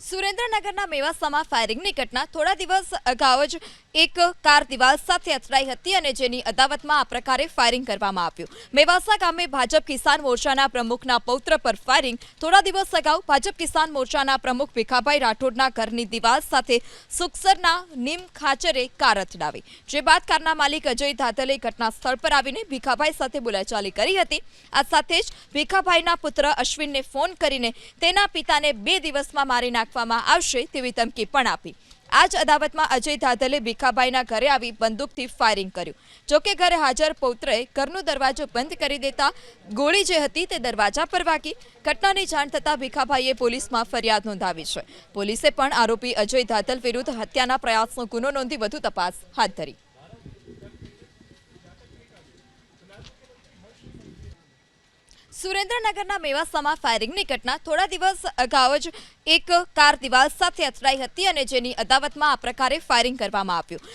સુરેન્દ્રનગરના મેવાસામાં ફાયરિંગની ઘટના. થોડા દિવસ અગાઉ જ એક કાર દિવાલ સાથે અથડાઈ હતી અને જેની અદાવતમાં આ પ્રકારે ફાયરિંગ કરવામાં આવ્યું. મેવાસા ગામે ભાજપ કિસાન મોરચાના પ્રમુખના પૌત્ર પર ફાયરિંગ. થોડા દિવસ અગાઉ ભાજપ કિસાન મોરચાના પ્રમુખ ભીખાભાઈ રાઠોડના ઘરની દિવાલ સાથે સુખસરના નીમ ખાચરે કાર અથડાવી. જે બાદ કારના માલિક અજય ધાતલે ઘટના સ્થળ પર આવીને ભીખાભાઈ સાથે બોલાચાલી કરી હતી. આ સાથે જ ભીખાભાઈના પુત્ર અશ્વિનને ફોન કરીને તેના પિતાને બે દિવસમાં મારી નાખવામાં આવશે તેવી ધમકી પણ આપી. આ જ અદાવતમાં અજય ધાધલે ભીખાભાઈના ઘરે આવી બંદૂકથી ફાયરિંગ કર્યું. જોકે ઘરે હાજર પૌત્રએ ઘરનો દરવાજો બંધ કરી દેતા ગોળી જે હતી તે દરવાજા પર વાગી. ઘટનાની જાણ થતાં ભીખાભાઈએ પોલીસમાં ફરિયાદ નોંધાવી છે. પોલીસે પણ આરોપી અજય ધાધલ વિરુદ્ધ હત્યાના પ્રયાસનો ગુનો નોંધી વધુ તપાસ હાથ ધરી. સુરેન્દ્રનગરના મેવાસામાં ફાયરિંગની ઘટના. થોડા દિવસ અગાઉ જ એક કાર દિવાલ સાથે અથડાઈ હતી અને જેની અદાવતમાં આ પ્રકારે ફાયરિંગ કરવામાં આવ્યું.